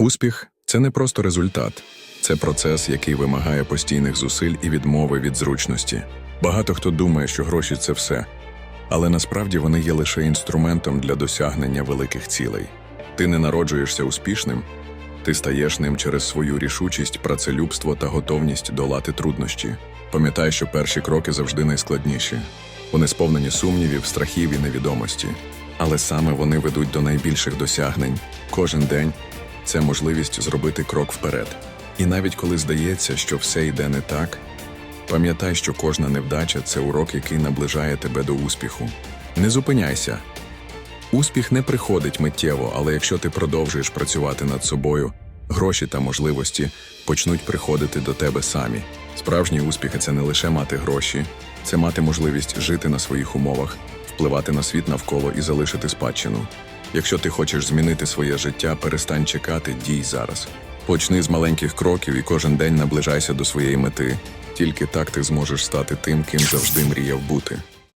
Успіх це не просто результат, це процес, який вимагає постійних зусиль і відмови від зручності. Багато хто думає, що гроші це все, але насправді вони є лише інструментом для досягнення великих цілей. Ти не народжуєшся успішним, ти стаєш ним через свою рішучість, працелюбство та готовність долати труднощі. Пам'ятай, що перші кроки завжди найскладніші. Вони сповнені сумнівів, страхів і невідомості. Але саме вони ведуть до найбільших досягнень. Кожен день це можливість зробити крок вперед. І навіть коли здається, що все йде не так, пам'ятай, що кожна невдача це урок, який наближає тебе до успіху. Не зупиняйся. Успіх не приходить миттєво, але якщо ти продовжуєш працювати над собою, гроші та можливості почнуть приходити до тебе самі. Справжній успіх це не лише мати гроші, це мати можливість жити на своїх умовах, впливати на світ навколо і залишити спадщину. Якщо ти хочеш змінити своє життя, перестань чекати, дій зараз. Почни з маленьких кроків і кожен день наближайся до своєї мети. Тільки так ти зможеш стати тим, ким завжди мріяв бути.